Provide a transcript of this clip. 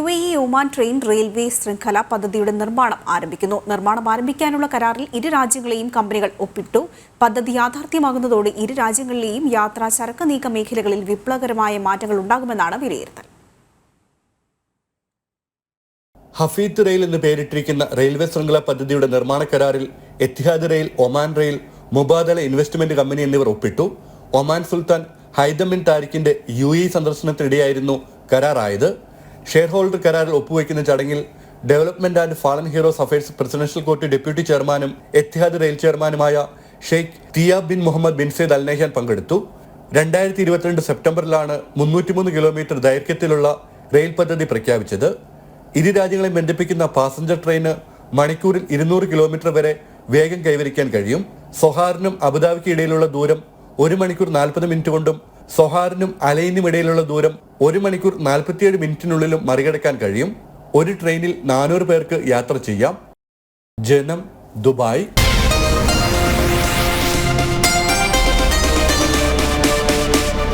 U A Oman train railway ശൃംഖല പദ്ധതിയുടെ നിർമ്മാണം ആരംഭിക്കുന്നു. നിർമ്മാണം ആരംഭിക്കാനുള്ള കരാറിൽ ഇരു രാജ്യങ്ങളെയും കമ്പനികൾ ഒപ്പിട്ടു. പദ്ധതി യാഥാർത്ഥ്യമാകുന്നതോടെ ഇരു രാജ്യങ്ങളിലെയും യാത്രാ ചരക്ക് നീക്ക മേഖലകളിൽ വിപ്ലവകരമായ മാറ്റങ്ങൾ ഉണ്ടാകുമെന്നാണ് വിലയിരുത്തൽ. ഹഫീത്ത് റെയിൽ എന്ന് പേരിട്ടിരിക്കുന്ന റെയിൽവേ ശൃംഖല പദ്ധതിയുടെ നിർമ്മാണ കരാറിൽ Etihad rail Oman rail Mubadala investment company എന്നിവർ ഒപ്പിട്ടു. ഒമാൻ സുൽത്താൻ ഹൈദം ബിൻ താരിഖിന്റെ യു ഇ സന്ദർശനത്തിനിടെയായിരുന്നു കരാറായത്. ഷെയർ ഹോൾഡർ കരാറിൽ ഒപ്പുവയ്ക്കുന്ന ചടങ്ങിൽ development and fallen heroes affairs presidential court deputy ചെയർമാനും എത്തിഹാദ് റെയിൽ ചെയർമാനുമായ Sheikh Theyab bin Mohammed bin Zayed Al Nahyan പങ്കെടുത്തു. രണ്ടായിരത്തി ഇരുപത്തിരണ്ട് സെപ്റ്റംബറിലാണ് മുന്നൂറ്റിമൂന്ന് കിലോമീറ്റർ ദൈർഘ്യത്തിലുള്ള റെയിൽ പദ്ധതി പ്രഖ്യാപിച്ചത്. ഇരു രാജ്യങ്ങളെ ബന്ധിപ്പിക്കുന്ന പാസഞ്ചർ ട്രെയിന് മണിക്കൂറിൽ ഇരുന്നൂറ് കിലോമീറ്റർ വരെ വേഗം കൈവരിക്കാൻ കഴിയും. സൊഹാറിനും അബുദാബിക്ക് ഇടയിലുള്ള ദൂരം ഒരു മണിക്കൂർ നാൽപ്പത് മിനിറ്റ് കൊണ്ടും സൊഹാറിനും അലൈനും ഇടയിലുള്ള ദൂരം ഒരു മണിക്കൂർ നാൽപ്പത്തിയേഴ് മിനിറ്റിനുള്ളിലും മറികടക്കാൻ കഴിയും. ഒരു ട്രെയിനിൽ നാനൂറ് പേർക്ക് യാത്ര ചെയ്യാം. ജനം ദുബായ്.